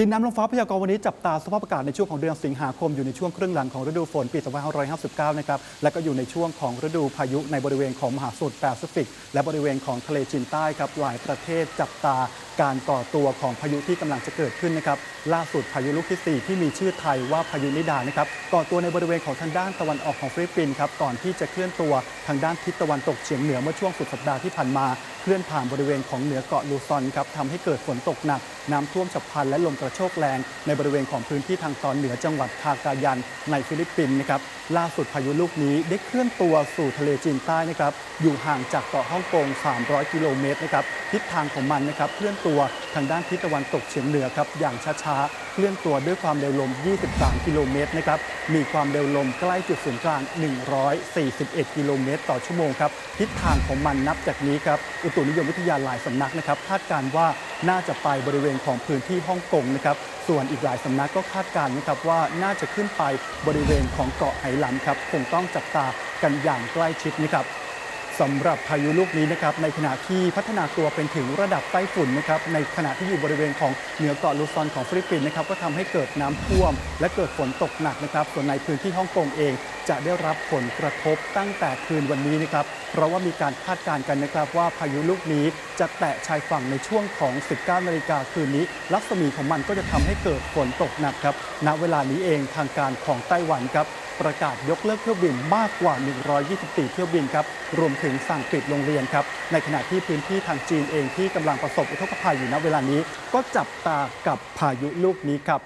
ดินน้ำลมฟ้าพยากรณ์วันนี้จับตาสภาพอากาศในช่วงของเดือนสิงหาคมอยู่ในช่วงครึ่งหลังของฤดูฝนปี 2559 นะครับ และก็อยู่ในช่วงของฤดูพายุในบริเวณของมหาสมุทรแปซิฟิก และบริเวณของทะเลจีนใต้ครับหลายประเทศจับตาการก่อตัวของพายุที่กำลังจะเกิดขึ้นนะครับล่าสุดพายุลูกที่ 4 ที่มีชื่อไทยว่าพายุนิดานะครับก่อตัวในบริเวณของทางด้านตะวันออกของฟิลิปปินส์ครับก่อนที่จะเคลื่อนตัวทางด้านทิศตะวันตกเฉียงเหนือเมื่อช่วงสุดสัปดาห์ที่ผ่านมาเคลื่อนผ่านบริเวณของเหนือเกาะลูซอนครับทำให้เกิดฝนตกหนัก น้ำท่วมฉับพลันและลมกระโชกแรง ในบริเวณของพื้นที่ทางตอนเหนือจังหวัดคากายันในฟิลิปปินส์นะครับล่าสุดพายุลูกนี้ได้เคลื่อนตัวสู่ทะเลจีนใต้นะครับอยู่ห่างจากเกาะฮ่องกง 300 กิโลเมตรนะครับทิศทางของมันนะครับเคลื่อนตัวทางด้านทิศตะวันตกเฉียงเหนือครับอย่างช้าๆ เคลื่อนตัวด้วยความเร็วลม 23 กิโลเมตรนะครับมีความเร็วลมใกล้จุดศูนย์กลาง 141 กิโลเมตร ต่อชั่วโมงครับทิศทางของมันนับจากนี้ครับอุตุนิยมวิทยาหลายสำนักนะครับคาดการณ์ว่าน่าจะไปบริเวณของพื้นที่ฮ่องกงนะครับ ส่วนอีกหลายสำนักก็คาดการณ์นะครับว่าน่าจะขึ้นไปบริเวณของเกาะไหหลำครับคงต้องจับตากันอย่างใกล้ชิดนะครับ สำหรับพายุลูกนี้นะครับในขณะที่พัฒนาตัวเป็นถึงระดับไต้ฝุ่นนะครับในขณะที่อยู่บริเวณของเหนือเกาะลูซอนของฟิลิปปินส์นะครับก็ทำให้เกิดน้ำท่วม และเกิดฝนตกหนักนะครับ ส่วนในพื้นที่ฮ่องกงเอง จะได้รับผลกระทบตั้งแต่คืนวันนี้นะครับเพราะว่ามีการคาดการณ์กันนะครับว่าพายุลูกนี้จะแตะชายฝั่งในช่วงของ 19 นาฬิกาคืนนี้รัศมีของมันก็จะทำให้เกิดฝนตกหนักครับณเวลานี้เองทางการของไต้หวันครับ ประกาศยกเลิกเที่ยวบินมากกว่า 124 เที่ยวบินครับ รวมถึงสั่งปิดโรงเรียนครับ ในขณะที่พื้นที่ทางจีนเองที่กำลังประสบอุทกภัยอยู่ณเวลานี้ ก็จับตากับพายุลูกนี้ครับ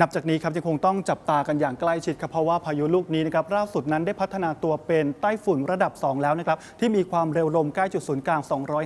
นับจากนี้ครับยังคงต้องจับตากันอย่างใกล้ชิดครับเพราะว่าพายุลูกนี้นะครับล่าสุดนั้นได้พัฒนาตัวเป็นไต้ฝุ่นระดับ 2 แล้วนะครับที่มีความเร็วลมใกล้จุดศูนย์กลาง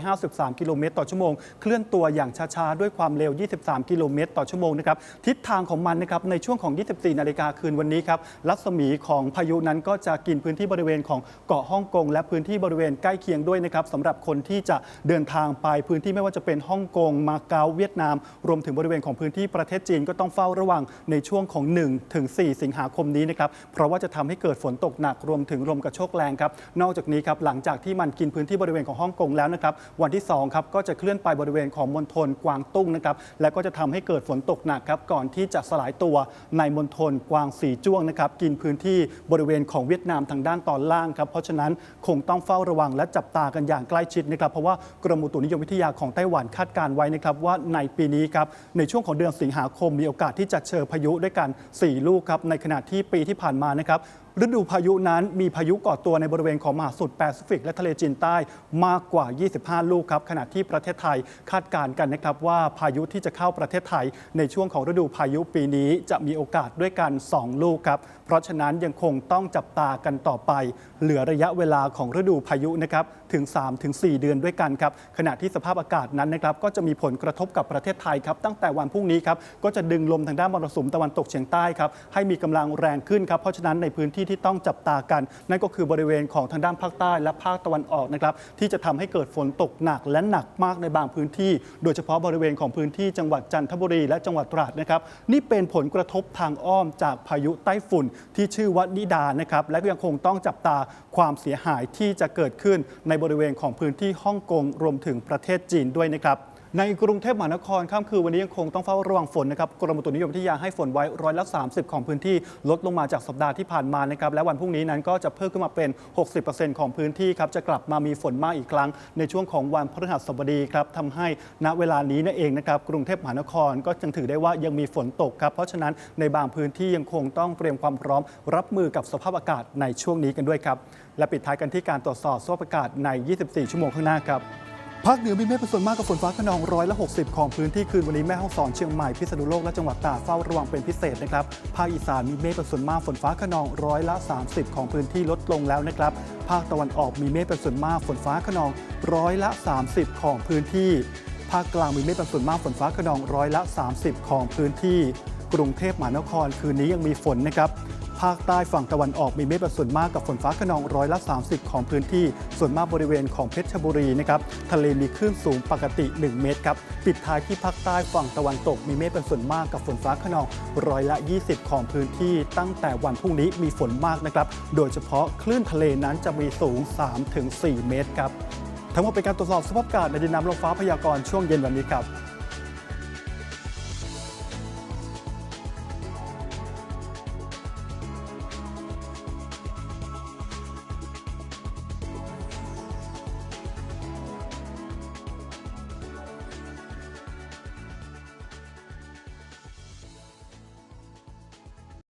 253 กิโลเมตรต่อชั่วโมง เคลื่อนตัวอย่างช้าๆ ด้วยความเร็ว 23 กิโลเมตรต่อชั่วโมงนะครับทิศทางของมันนะครับในช่วงของ 24 นาฬิกาคืนวันนี้ครับรัศมีของพายุนั้นก็จะกินพื้นที่บริเวณของเกาะฮ่องกง และพื้นที่บริเวณใกล้เคียงด้วยนะครับสำหรับคนที่จะเดินทางไปพื้นที่ไม่ว่าจะเป็นฮ่องกงมาเก๊าเวียดนาม รวมถึงบริเวณของพื้นที่ประเทศจีนก็ต้องเฝ้าระวังในช่วงของ 1 ถึง 4 สิงหาคมนี้นะครับ เพราะว่าจะทำให้เกิดฝนตกหนักรวมถึงลมกระโชกแรงครับ นอกจากนี้ครับหลังจากที่มันกินพื้นที่บริเวณของฮ่องกงแล้วนะครับ วันที่2ครับก็จะเคลื่อนไปบริเวณของมณฑลกวางตุ้งนะครับ และก็จะทำให้เกิดฝนตกหนักครับก่อนที่จะสลายตัวในมณฑลกวางสีจ้วงนะครับกินพื้นที่บริเวณของเวียดนามทางด้านตอนล่างครับ เพราะฉะนั้นคงต้องเฝ้าระวังและจับตากันอย่างใกล้ชิดนะครับ เพราะว่ากรมอุตุนิยมวิทยาของไต้หวันคาดการไว้นะครับว่าในปีนี้ครับในช่วงของเดือนสิงหาคมมีโอกาสที่จะเจอพายุด้วยกัน 4 ลูกครับในขณะที่ปีที่ผ่านมานะครับ ฤดูพายุนั้นมีพายุก่อตัวในบริเวณของมหาสมุทรแปซิฟิก และทะเลจีนใต้มากกว่า 25 ลูกครับขณะที่ประเทศไทยคาดการณ์กันนะครับว่าพายุที่จะเข้าประเทศไทย ในช่วงของฤดูพายุปีนี้จะมีโอกาสด้วยกัน 2 ลูกครับเพราะฉะนั้นยังคงต้องจับตากันต่อไป เหลือระยะเวลาของฤดูพายุนะครับถึง 3-4 เดือนด้วยกันครับขณะที่สภาพอากาศนั้นนะครับก็จะมีผลกระทบกับประเทศไทยครับตั้งแต่วันพรุ่งนี้ครับก็จะดึงลมทางด้านมรสุมตะวันตกเฉียงใต้ครับให้มีกำลังแรงขึ้นครับเพราะฉะนั้นในพื้นที่ที่ต้องจับตากัน นั่นก็คือบริเวณของทางด้านภาคใต้และภาคตะวันออกนะครับที่จะทำให้เกิดฝนตกหนักและหนักมากในบางพื้นที่ โดยเฉพาะบริเวณของพื้นที่จังหวัดจันทบุรีและจังหวัดตราดนะครับนี่เป็นผลกระทบทางอ้อมจากพายุไต้ฝุ่นที่ชื่อว่านิดานะครับและก็ยังคงต้องจับตาความเสียหายที่จะเกิดขึ้นในบริเวณของพื้นที่ฮ่องกงรวมถึงประเทศจีนด้วยนะครับ ในกรุงเทพมหานครค่ำคืนวันนี้ยังคงต้องเฝ้าระวังฝนนะครับกรมอุตุนิยมวิทยาให้ฝนไว้ร้อยละ 30 ของพื้นที่ลดลงมาจากสัปดาห์ที่ผ่านมานะครับและวันพรุ่งนี้นั้นก็จะเพิ่มขึ้นมาเป็น 60%ของพื้นที่ครับจะกลับมามีฝนมากอีกครั้ง ในช่วงของวันพฤหัสบดีครับทำให้ณเวลานี้นั่นเองนะครับกรุงเทพมหานครก็ยังถือได้ว่ายังมีฝนตกครับเพราะฉะนั้นในบางพื้นที่ยังคงต้องเตรียมความพร้อม รับมือกับสภาพอากาศในช่วงนี้กันด้วยครับและปิดท้ายกันที่การตรวจสอบสภาพอากาศใน 24 ชั่วโมงข้างหน้าครับ ภาคเหนือมีเมฆเป็นส่วนมากกับฝนฟ้าขนองร้อยละ60 ของพื้นที่คืนวันนี้แม่ฮ่องสอนเชียงใหม่พิษณุโลกและจังหวัดตากเฝ้าระวังเป็นพิเศษนะครับภาคอีสานมีเมฆเป็นส่วนมากฝนฟ้าขนองร้อยละ 30 ของพื้นที่ลดลงแล้วนะครับภาคตะวันออกมีเมฆเป็นส่วนมากฝนฟ้าขนองร้อยละ 30 ของพื้นที่ ภาคกลางมีเมฆเป็นส่วนมากฝนฟ้าขนองร้อยละ 30 ของพื้นที่ กรุงเทพมหานครคืนนี้ยังมีฝนนะครับ ภาคใต้ฝั่งตะวันออกมีเมฆเป็นส่วนมากกับฝนฟ้าขนองร้อยละ 30 ของพื้นที่ ส่วนมากบริเวณของเพชรบุรีนะครับทะเลมีคลื่นสูงปกติ 1 เมตรครับปิดท้ายที่ภาคใต้ฝั่งตะวันตกมีเมฆเป็นส่วนมากกับฝนฟ้าขนองร้อยละ 20 ของพื้นที่ ตั้งแต่วันพรุ่งนี้มีฝนมากนะครับโดยเฉพาะคลื่นทะเลนั้นจะมีสูง 3-4 เมตรครับทั้งหมดเป็นการตรวจสอบสภาพอากาศในดินน้ำลมฟ้าพยากรณ์ช่วงเย็นวันนี้ครับ